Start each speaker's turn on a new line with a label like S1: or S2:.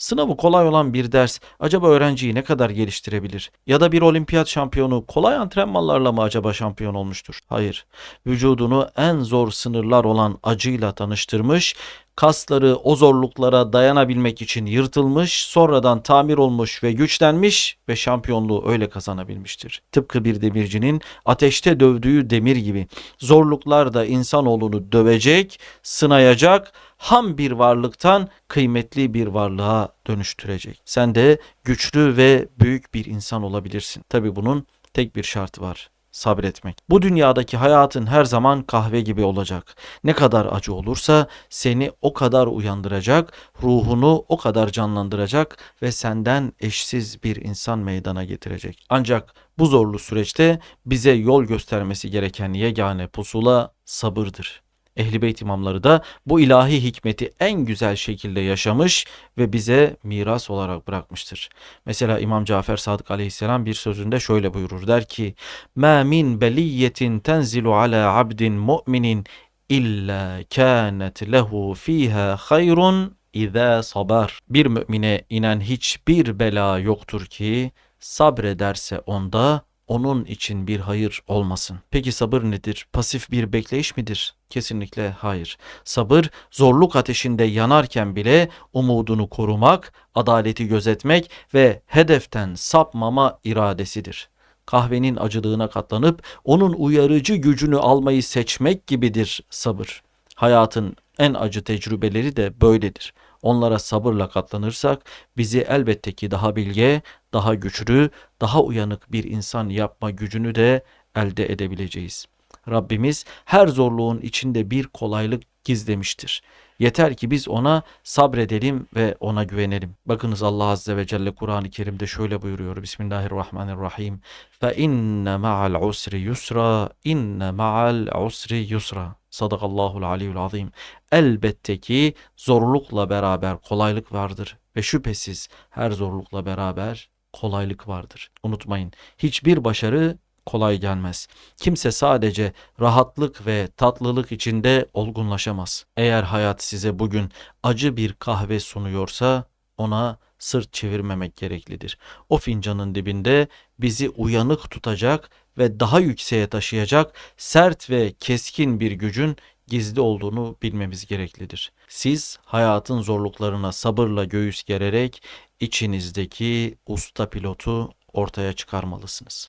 S1: Sınavı kolay olan bir ders acaba öğrenciyi ne kadar geliştirebilir? Ya da bir olimpiyat şampiyonu kolay antrenmanlarla mı acaba şampiyon olmuştur? Hayır. Vücudunu en zor sınırlar olan acıyla tanıştırmış, kasları o zorluklara dayanabilmek için yırtılmış, sonradan tamir olmuş ve güçlenmiş ve şampiyonluğu öyle kazanabilmiştir. Tıpkı bir demircinin ateşte dövdüğü demir gibi zorluklar da insanoğlunu dövecek, sınayacak, ham bir varlıktan kıymetli bir varlığa dönüştürecek. Sen de güçlü ve büyük bir insan olabilirsin. Tabi bunun tek bir şartı var sabretmek. Bu dünyadaki hayatın her zaman kahve gibi olacak. Ne kadar acı olursa seni o kadar uyandıracak, ruhunu o kadar canlandıracak ve senden eşsiz bir insan meydana getirecek. Ancak bu zorlu süreçte bize yol göstermesi gereken yegane pusula sabırdır. Ehli Beyt imamları da bu ilahi hikmeti en güzel şekilde yaşamış ve bize miras olarak bırakmıştır. Mesela İmam Cafer Sadık Aleyhisselam bir sözünde şöyle buyurur der ki: "Ma min beliyetin tenzilu ala abdin mu'minin illa kanet lehu fiha hayrun iza sabar." Bir mümine inen hiçbir bela yoktur ki sabrederse onda onun için bir hayır olmasın. Peki sabır nedir? Pasif bir bekleyiş midir? Kesinlikle hayır. Sabır zorluk ateşinde yanarken bile umudunu korumak, adaleti gözetmek ve hedeften sapmama iradesidir. Kahvenin acılığına katlanıp onun uyarıcı gücünü almayı seçmek gibidir sabır. Hayatın en acı tecrübeleri de böyledir. Onlara sabırla katlanırsak bizi elbette ki daha bilge, daha güçlü, daha uyanık bir insan yapma gücünü de elde edebileceğiz. Rabbimiz her zorluğun içinde bir kolaylık gizlemiştir. Yeter ki biz ona sabredelim ve ona güvenelim. Bakınız Allah Azze ve Celle Kur'an-ı Kerim'de şöyle buyuruyor. Bismillahirrahmanirrahim. Fe inne ma'al usri yusra, inne ma'al usri yusra. Sadakallahul aliyyul azim. Elbette ki zorlukla beraber kolaylık vardır ve şüphesiz her zorlukla beraber kolaylık vardır. Unutmayın hiçbir başarı kolay gelmez. Kimse sadece rahatlık ve tatlılık içinde olgunlaşamaz. Eğer hayat size bugün acı bir kahve sunuyorsa ona sırt çevirmemek gereklidir. O fincanın dibinde bizi uyanık tutacak ve daha yükseğe taşıyacak sert ve keskin bir gücün gizli olduğunu bilmemiz gereklidir. Siz hayatın zorluklarına sabırla göğüs gererek içinizdeki usta pilotu ortaya çıkarmalısınız.